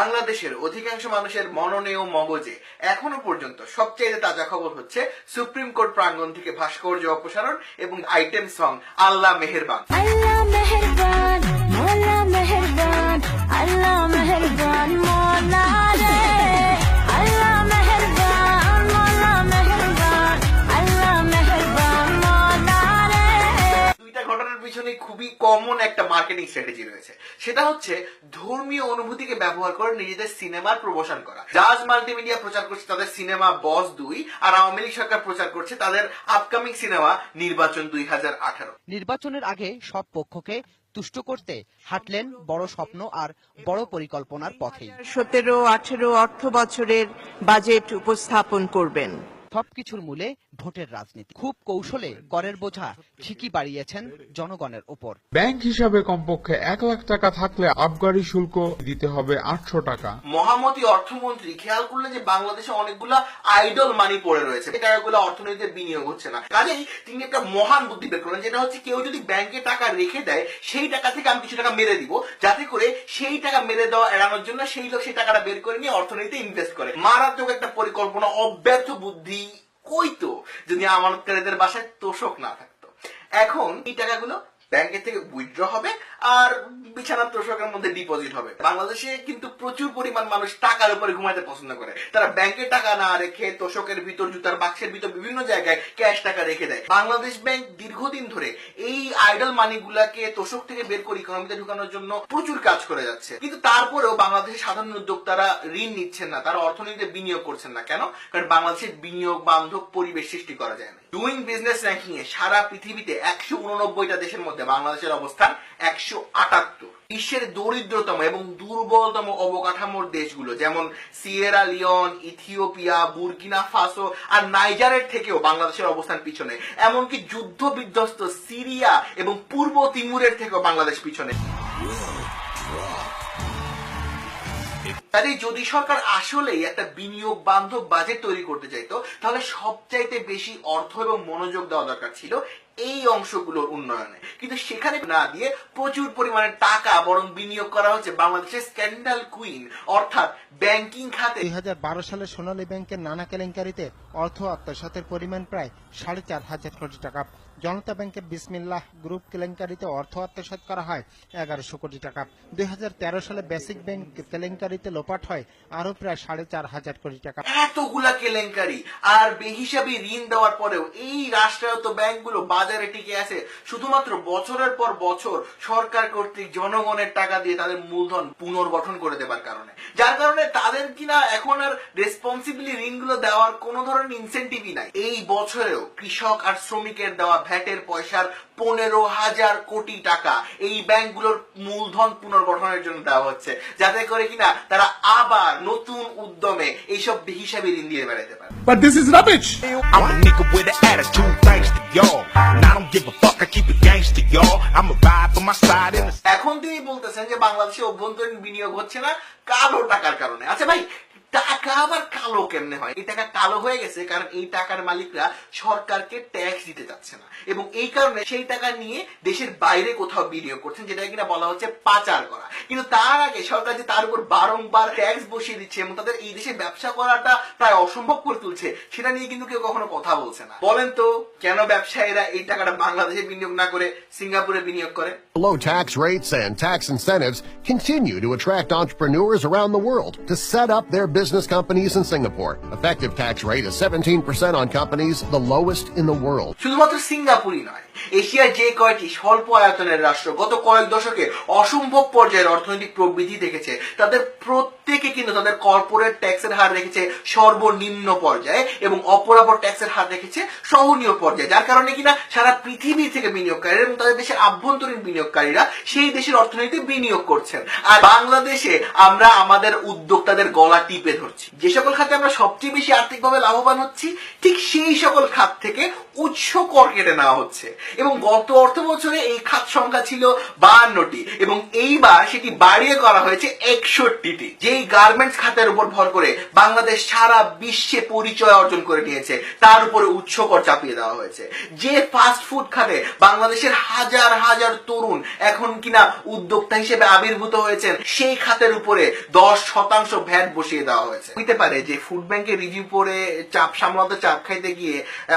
বাংলাদেশের অধিকাংশ মানুষের মননেয় মগজে। এখনও পর্যন্ত সবচেয়ে তাজা খবর হচ্ছে সুপ্রিম কোর্ট প্রাঙ্গন থেকে ভাস্কর্য অপসারণ এবং আইটেম সং আল্লাহ মেহেরবান আল্লাহ মেহেরবান, আল্লাহ মার্কেটিং স্ট্র্যাটেজি রয়েছে। সেটা হচ্ছে ধর্মীয় অনুভূতিকে ব্যবহার করে নিজেদের সিনেমার প্রমোশন করা। জাজ মাল্টিমিডিয়া প্রচার করছে তাদের সিনেমা বস দুই আর আওয়ামী লীগ সরকার প্রচার করছে তাদের আপকামিং সিনেমা নির্বাচন দুই হাজার আঠারো। নির্বাচনের আগে সব পক্ষকে তুষ্ট করতে হাঁটলেন বড় স্বপ্ন আর বড় পরিকল্পনার পথে সতেরো আঠেরো অর্থ বছরের বাজেট উপস্থাপন করবেন। সবকিছুর মূলে ভোটের রাজনীতি। খুব কৌশলে করের বোঝা ঠিকই বাড়িয়েছেন জনগণের ওপর। ব্যাংক হিসাবে কমপক্ষে এক লাখ টাকা থাকলে আবগারি শুল্ক দিতে হবে আটশো টাকা। মহামতি অর্থমন্ত্রী খেয়াল করলেন যে বাংলাদেশে অনেকগুলা আইডল মানি পড়ে রয়েছে। এই টাকাগুলো অর্থনীতিতে বিনিয়োগ হচ্ছে না। কাজেই তিনি একটা মহান বুদ্ধি বের করলেন যেটা হচ্ছে কেউ যদি ব্যাংকে টাকা রেখে দেয় সেই টাকা থেকে আমি কিছু টাকা মেরে দিব। যাতে করে সেই টাকা মেরে দেওয়া এড়ানোর জন্য সেই লোক সেই টাকাটা বের করে নিয়ে অর্থনীতিতে ইনভেস্ট করে। মারাত্মক একটা পরিকল্পনা অব্যর্থ বুদ্ধি কইতো যদি আমানতকারীদের বাসায় তোষক না থাকতো। এখন এই টাকাগুলো ব্যাংকের থেকে উইথড্র হবে আর বিছানার তোষকের মধ্যে ডিপোজিট হবে। বাংলাদেশে কিন্তু প্রচুর পরিমাণ মানুষ টাকার উপরে ঘুমাতে পছন্দ করে। তারা ব্যাংকে টাকা না রেখে তোষকের ভিতর, জুতার বাক্সের ভিতর বিভিন্ন জায়গায় ক্যাশ টাকা রেখে দেয়। বাংলাদেশ ব্যাংক দীর্ঘদিন ধরে এই আইডল মানি গুলাকে তোষক থেকে বের করে ইকোনমিতে ঢুকানোর জন্য প্রচুর কাজ করে যাচ্ছে। কিন্তু তারপরেও বাংলাদেশের সাধারণ উদ্যোক্তারা ঋণ নিচ্ছেন না, তারা অর্থনীতিতে বিনিয়োগ করছেন না। কেন? কারণ বাংলাদেশের বিনিয়োগ বান্ধব পরিবেশ সৃষ্টি করা যায় না। ডুইং বিজনেস র্যাঙ্কিং এ সারা পৃথিবীতে একশো উননব্বইটা দেশের মধ্যে বাংলাদেশের অবস্থান একশো আটাত্তর। বিশ্বের দরিদ্রতম এবং দুর্বলতম অবকাঠামোর দেশগুলো, যেমন Sierra, Leone, Ethiopia, Burkina Faso আর নাইজারের থেকেও বাংলাদেশের অবস্থান পিছনে। এমনকি যুদ্ধ বিধ্বস্ত সিরিয়া এবং পূর্ব তিমুরের থেকেও বাংলাদেশ পিছনে। কাজেই যদি সরকার আসলেই একটা বিনিয়োগ বান্ধব বাজেট তৈরি করতে চাইতো, তাহলে সবচাইতে বেশি অর্থ এবং মনোযোগ দেওয়া দরকার ছিল এই অংশগুলোর উন্নয়নে। কিন্তু সেখানে না দিয়ে প্রচুর পরিমাণে টাকা বরং বিনিয়োগ করা হচ্ছে বাংলাদেশের স্ক্যান্ডাল কুইন অর্থাৎ ব্যাংকিং খাতে। দুই সালে সোনালী ব্যাংকের নানা কেলেঙ্কারিতে অর্থ আত্মসাতের পরিমাণ প্রায় সাড়ে চার হাজার কোটি টাকা। জনতা ব্যাংকের বিসমিল্লাহ গ্রুপ কেলেঙ্কারিতে অর্থ আত্মসাৎ করা হয় এগারোশো কোটি টাকা। দুই হাজার তেরো সালে বেসিক ব্যাংক কেলেঙ্কারিতে লোপাট হয় আরও প্রায় সাড়ে চার হাজার কোটি টাকা। এতগুলা কেলেঙ্কারি আর বেহিসাবি ঋণ দেওয়ার পরেও এই রাষ্ট্রায়ত্ত ব্যাংকগুলো বাজারে টিকে আছে। শুধুমাত্র বছরের পর বছর সরকার কর্তৃক জনগণের টাকা দিয়ে তাদের মূলধন পুনর্গঠন করে দেবার কারণে। যার কারণে তাদের কিনা এখন আর রেসপন্সিবলি ঋণগুলো দেওয়ার কোনো ধরনের ইনসেন্টিভই নাই। এই বছরেও কৃষক আর শ্রমিকের দেওয়া ভ্যাটের পয়সার পনেরো হাজার কোটি টাকা এই ব্যাংকগুলোর মূলধন পুনর্গঠনের জন্য দেওয়া হচ্ছে যাতে করে কিনা তারা আবার নতুন উদ্যমে এইসব হিসাবে ঋণ দিয়ে বেড়াতে পারে But this is rubbish. I'm a nigga with an attitude, thanks to y'all. And I don't give a fuck, I keep it gangster, y'all. I'm a ride for my side in the এখন তিনি বলতেছেন যে বাংলাদেশে অভ্যন্তরীণ বিনিয়োগ হচ্ছে না কালো টাকার কারণে আচ্ছা ভাই টাকা আবার কালো কেমনে হয়? এই টাকা কালো হয়ে গেছে কারণ এই টাকার মালিকরা সরকারকে ট্যাক্স দিতে চাচ্ছে না। এবং এই কারণে সেই টাকা নিয়ে দেশের বাইরে কোথাও বিনিয়োগ করছেন, যেটা কিনা বলা হচ্ছে পাচার করা। কিন্তু তার আগে সরকার যে তার উপর বারংবার ট্যাক্স বসিয়ে দিচ্ছে এবং তাদের এই দেশে ব্যবসা করাটা প্রায় অসম্ভব করে তুলছে, সেটা নিয়ে কিন্তু কেউ কখনো কথা বলছে না। বলেন তো, কেন ব্যবসায়ীরা এই টাকাটা বাংলাদেশে বিনিয়োগ না করে সিঙ্গাপুরে বিনিয়োগ করে? Low tax rates and tax incentives continue to attract entrepreneurs around the world to set up their business companies in Singapore. Effective tax rate is 17% on companies, the lowest in the world. শুধুমাত্র সিঙ্গাপুরই নয় এশিয়ার যে কয়টি স্বল্প আয়তনের রাষ্ট্র গত কয়েক দশকে অসম্ভব পর্যায়ের অর্থনৈতিক প্রবৃদ্ধি দেখেছে, তাদের প্রত্যেকে কিন্তু তাদের কর্পোরেট ট্যাক্সের হার রেখেছে সর্বনিম্ন পর্যায়ে এবং অপরাপর ট্যাক্সের হার রেখেছে সহনীয় পর্যায়ে, যার কারণে কিনা সারা পৃথিবী থেকে বিনিয়োগকারীরা এবং তাদের দেশের আভ্যন্তরীণ বিনিয়োগকারীরা সেই দেশের অর্থনীতিতে বিনিয়োগ করছেন। আর বাংলাদেশে আমরা আমাদের উদ্যোক্তাদের গলা টিপে ধরছি। যে সকল খাতে আমরা সবচেয়ে বেশি আর্থিকভাবে লাভবান হচ্ছি, ঠিক সেই সকল খাত থেকে উচ্চ কর কেটে নেওয়া হচ্ছে। এবং গত অর্থ বছরে এই খাত সংখ্যা ছিল বাহান্নটি, এবং এইবার সেটি বাড়িয়ে করা হয়েছে একষট্টিটি। যেই গার্মেন্টস খাতের উপর ভর করে বাংলাদেশ সারা বিশ্বে পরিচয় অর্জন করে নিয়েছে, তার উপরে উচ্চ কর চাপিয়ে দেওয়া হয়েছে। যে ফাস্ট ফুড খাতে বাংলাদেশের হাজার হাজার তরুণ এখন কিনা উদ্যোক্তা হিসেবে আবির্ভূত হয়েছেন, সেই খাতের উপরে দশ শতাংশ ভ্যাট বসিয়ে দেওয়া হয়েছে। হইতে পারে যে ফুড ব্যাংকের রিভিউ পরে চাপ সামলাতে, চাপ খাইতে গিয়ে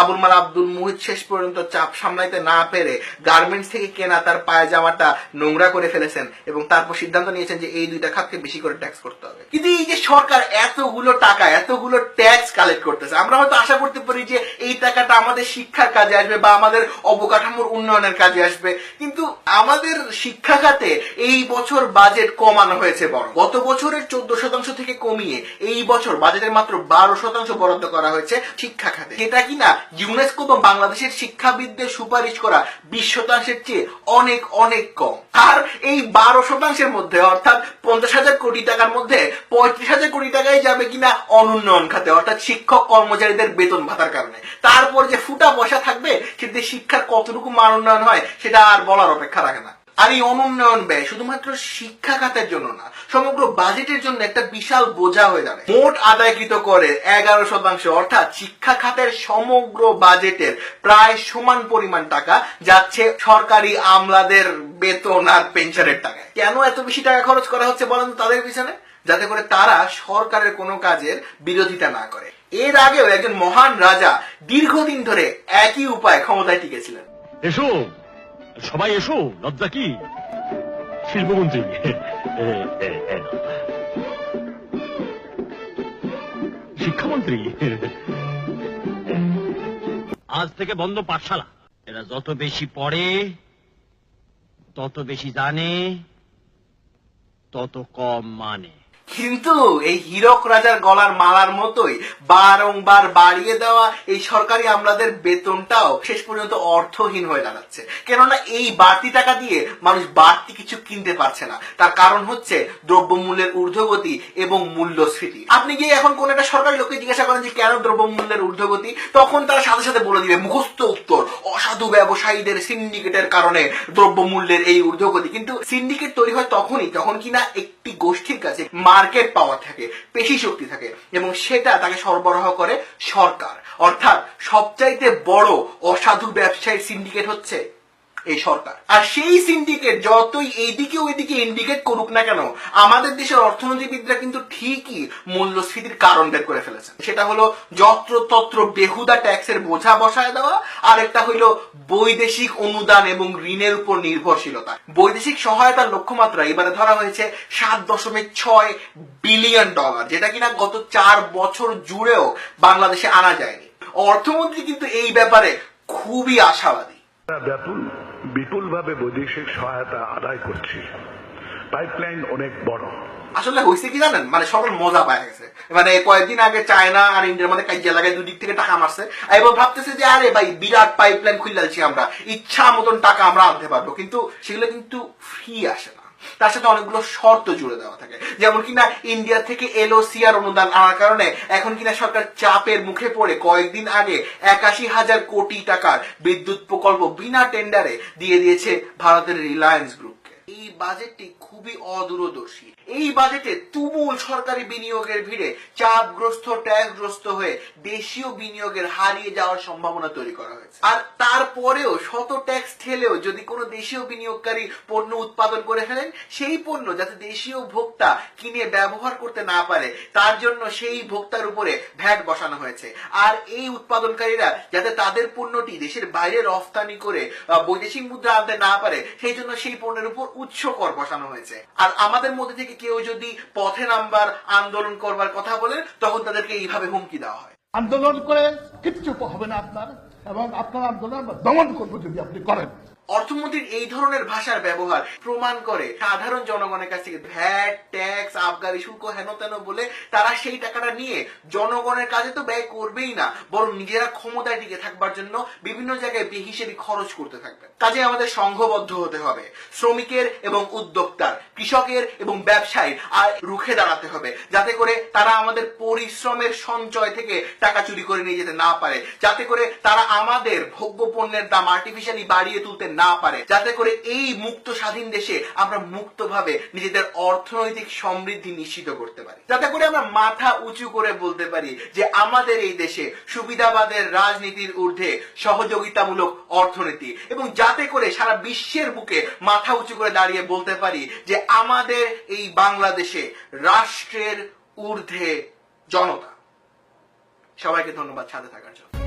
আবুল মাল আব্দুল মুহিত শেষ পর্যন্ত চাপ সামলাইতে না পেরে গার্মেন্টস থেকে কেনা তার পায়জামাটা নোংরা করে ফেলেছেন এবং তারপর সিদ্ধান্ত নিয়েছেন যে এই দুইটা খাতকে বেশি করে ট্যাক্স করতে হবে। কিন্তু এই যে সরকার এতগুলো টাকা, এতগুলো ট্যাক্স কালেক্ট করতেছে, আমরা হয়তো আশা করতে পারি যে এই টাকাটা আমাদের শিক্ষার কাজে আসবে বা আমাদের অবকাঠামোর উন্নয়নের কাজে আসবে। কিন্তু আমাদের শিক্ষা খাতে এই বছর বাজেট কমানো হয়েছে বড় গত বছরের চোদ্দ শতাংশ থেকে কমিয়ে এই বছর বাজেটের মাত্র বারো শতাংশ বরাদ্দ করা হয়েছে শিক্ষা খাতে। যেটা কিনা ইউনেস্কো বা বাংলাদেশের শিক্ষাবিদদের সুপারিশ করা বিশ শতাংশের চেয়ে অনেক অনেক কম। আর এই বারো শতাংশের মধ্যে, অর্থাৎ পঞ্চাশ হাজার কোটি টাকার মধ্যে পঁয়ত্রিশ হাজার কোটি টাকাই যাবে কিনা অনুন্নয়ন খাতে, অর্থাৎ শিক্ষক কর্মচারীদের বেতন ভাতার কারণে। তারপর যে ফুটা পয়সা থাকবে সেটি শিক্ষার কতটুকু মান উন্নয়ন হয়, সেটা আর বলার অপেক্ষা রাখে না। আর এই অনুন্নয়ন ব্যয় শুধুমাত্র শিক্ষা খাতের জন্য না, সমগ্র বাজেটের জন্য একটা বিশাল বোঝা হয়ে যাবে মোট আদায়কৃত করে এগারো শতাংশ, অর্থাৎ শিক্ষা খাতের সমগ্র বাজেটের প্রায় সমান পরিমাণ টাকা যাচ্ছে সরকারি আমলাদের বেতন আর পেনশনের টাকায়। কেন এত বেশি টাকা খরচ করা হচ্ছে বলেন তাদের পিছনে? যাতে করে তারা সরকারের কোনো কাজের বিরোধিতা না করে। এর আগেও একজন মহান রাজা দীর্ঘদিন ধরে একই উপায় ক্ষমতায় টিকেছিলেন। এসো! সবাই এসো, লজ্জা কি? শিল্পমন্ত্রী। শিক্ষামন্ত্রী। আজ থেকে বন্ধ পাঠশালা। এরা যত বেশি পড়ে, তত বেশি জানে, তত কম মানে। কিন্তু এই হীরক রাজার গলার মালার মতোই বারংবার বাড়িয়ে দেওয়া এই সরকারি আমলাদের বেতনটাও শেষ পর্যন্ত অর্থহীন হয়ে দাঁড়াচ্ছে। কেননা এই বাড়তি টাকা দিয়ে মানুষ বাড়তি কিছু কিনতে পারছে না। তার কারণ হচ্ছে দ্রব্যমূল্যের ঊর্ধ্বগতি এবং মূল্যস্ফীতি। আপনি গিয়ে এখন কোন একটা সরকারি লোককে জিজ্ঞাসা করেন যে, কেন দ্রব্যমূল্যের ঊর্ধ্বগতি? তখন তারা সাথে সাথে বলে দিবে, মুখস্থ উত্তর, অসাধু ব্যবসায়ীদের সিন্ডিকেটের কারণে দ্রব্যমূল্যের এই ঊর্ধ্বগতি। কিন্তু সিন্ডিকেট তৈরি হয় তখনই, যখন কিনা একটি গোষ্ঠীর কাছে মার্কেট পাওয়ার থাকে, পেশি শক্তি থাকে এবং সেটা তাকে সরবরাহ করে সরকার। অর্থাৎ সবচাইতে বড় অসাধু ব্যবসায়ী সিন্ডিকেট হচ্ছে এই সরকার। আর সেই সিন্ডিকেট যতই এইদিকে ওইদিকে ইন্ডিকেট করুক না কেন, আমাদের দেশের অর্থনীতিবিদরা কিন্তু ঠিকই মূল্যস্ফীতির কারণ বের করে ফেলেছে সেটা হলো যত্র তত্র বেহুদা ট্যাক্সের বোঝা বসায় দেওয়া, আর একটা হইল বৈদেশিক অনুদান এবং ঋণের উপর নির্ভরশীলতা। বৈদেশিক সহায়তার লক্ষ্যমাত্রা এবারে ধরা হয়েছে সাত দশমিক ছয় বিলিয়ন ডলার, যেটা কিনা গত চার বছর জুড়েও বাংলাদেশে আনা যায়নি। অর্থমন্ত্রী কিন্তু এই ব্যাপারে খুবই আশাবাদী। বিপুলভাবে বৈদেশিক সহায়তা আদায় করছি। পাইপলাইন অনেক বড়। আসলে হয়েছে কি জানেন? মানে সকল মজা পায় গেছে। মানে কয়েকদিন আগে চায়না আর ইন্ডিয়ার মধ্যে কাজিয়া লাগায় দুদিক থেকে টাকা মারছে। এবার ভাবতেছে যে, আরে ভাই, বিরাট পাইপলাইন খুললাছি আমরা। ইচ্ছা মতন টাকা আমরা আনতে পারব। কিন্তু সেগুলো কিন্তু ফ্রি আসে না। তার সাথে অনেকগুলো শর্ত জুড়ে দেওয়া থাকে। যেমন কিনা ইন্ডিয়া থেকে এলওসি আর অনুদান আনার কারণে এখন কিনা সরকার চাপের মুখে পড়ে কয়েকদিন আগে একাশি হাজার কোটি টাকার বিদ্যুৎ প্রকল্প বিনা টেন্ডারে দিয়ে দিয়েছে ভারতের রিলায়েন্স গ্রুপকে এই বাজেটটি খুবই অদূরদর্শী। এই বাজেটে তুমুল সরকারি বিনিয়োগের ভিড়ে চাপগ্রস্ত ট্যাক্সগ্রস্ত হয়ে দেশীয় বিনিয়োগের হারিয়ে যাওয়ার সম্ভাবনা তৈরি করা হয়েছে। আর তারপরেও শত ট্যাক্স ঠেলেও যদি কোনো দেশীয় বিনিয়োগকারী পণ্য উৎপাদন করে ফেলেন, সেই পণ্য যাতে দেশীয় ভোক্তা কিনে ব্যবহার করতে না পারে, তার জন্য সেই ভোক্তার উপরে ভ্যাট বসানো হয়েছে। আর এই উৎপাদনকারীরা যাতে তাদের পণ্যটি দেশের বাইরে রফতানি করে বৈদেশিক মুদ্রা আনতে না পারে, সেই জন্য সেই পণ্যের উপর উচ্চ কর বসানো হয়েছে। আর আমাদের মধ্যে থেকে কেউ যদি পথে নামবার, আন্দোলন করবার কথা বলেন, তখন তাদেরকে এইভাবে হুমকি দেওয়া হয়। আন্দোলন করে কিচ্ছু হবে না আপনার, এবং আপনার আন্দোলন দমন করব যদি আপনি করেন। অর্থমন্ত্রীর এই ধরনের ভাষার ব্যবহার প্রমাণ করে সাধারণ জনগণের কাছ থেকে ভ্যাট, ট্যাক্স, আবগারি, শুল্ক হেন তেন বলে তারা সেই টাকাটা নিয়ে জনগণের কাজে তো ব্যয় করবেই না, বরং নিজেরা ক্ষমতায় টিকে থাকবার জন্য বিভিন্ন জায়গায় বেহিসেবি খরচ করতে থাকবে কাজে আমাদের সংঘবদ্ধ হতে হবে, শ্রমিকের এবং উদ্যোক্তার, কৃষকের এবং ব্যবসায়ীর আর রুখে দাঁড়াতে হবে, যাতে করে তারা আমাদের পরিশ্রমের সঞ্চয় থেকে টাকা চুরি করে নিয়ে যেতে না পারে, যাতে করে তারা আমাদের ভোগ্য পণ্যের দাম আর্টিফিশিয়ালি বাড়িয়ে তুলতে না পারে। যাতে করে এই মুক্ত স্বাধীন দেশে আমরা মুক্তভাবে নিজেদের অর্থনৈতিক সমৃদ্ধি নিশ্চিত করতে পারি। যাতে করে আমরা মাথা উঁচু করে বলতে পারি যে আমাদের এই দেশে সুবিধাবাদের রাজনীতির ঊর্ধ্বে সহযোগিতামূলক অর্থনীতি এবং যাতে করে সারা বিশ্বের বুকে মাথা উঁচু করে দাঁড়িয়ে বলতে পারি যে আমাদের এই বাংলাদেশে রাষ্ট্রের ঊর্ধ্বে জনতা। সবাইকে ধন্যবাদ সাথে থাকার জন্য।